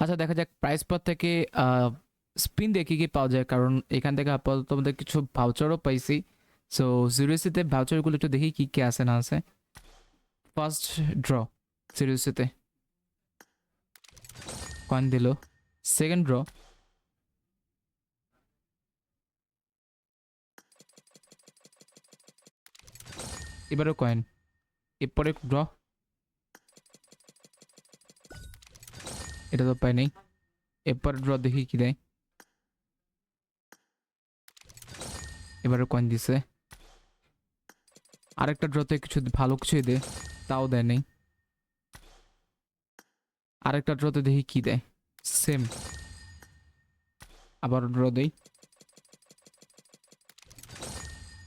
আচ্ছা দেখা যাক প্রাইস পর থেকে স্পিন দিয়ে কি পাওয়া যায়। কারণ এখান থেকে আপাতত আমাদের কিছু ভাউচারও পাইছি। সো জিরোসিতে ভাউচারগুলো একটু দেখি কি কি আছে না আছে। ফার্স্ট ড্র সিরিয়াসিতে কয়েন দিল। সেকেন্ড ড্র এবারও কয়েন এরপরে ড্র এটা তো পাই নাই। এরপর ড্র দেখি কি দেয়। এবারে কয়েন দিছে। আরেকটা ড্রতে কিছু ভালো কিছুই দে তাও দেয় নাই। আরেকটা ড্রতে দেখি কি দেয়। সেম আবার ড্র দেই।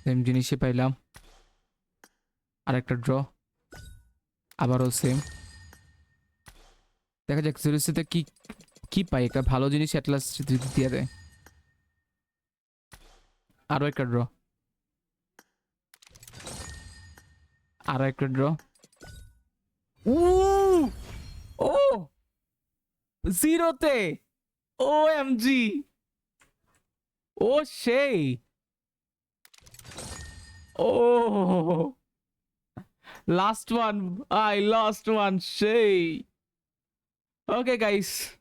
সেম জিনিসই পাইলাম। আরেকটা ড্র আবারও সেম দেখা যাক জিরোসিতে কি কি পাই? একটা ভালো জিনিস অ্যাটলাস দিয়ে দেয়। আরও একটা ড্র আরও একটা ড্র ও! জিরোতে ও এম জি ও সেই! ও! Last one I last one সেই! Okay, guys.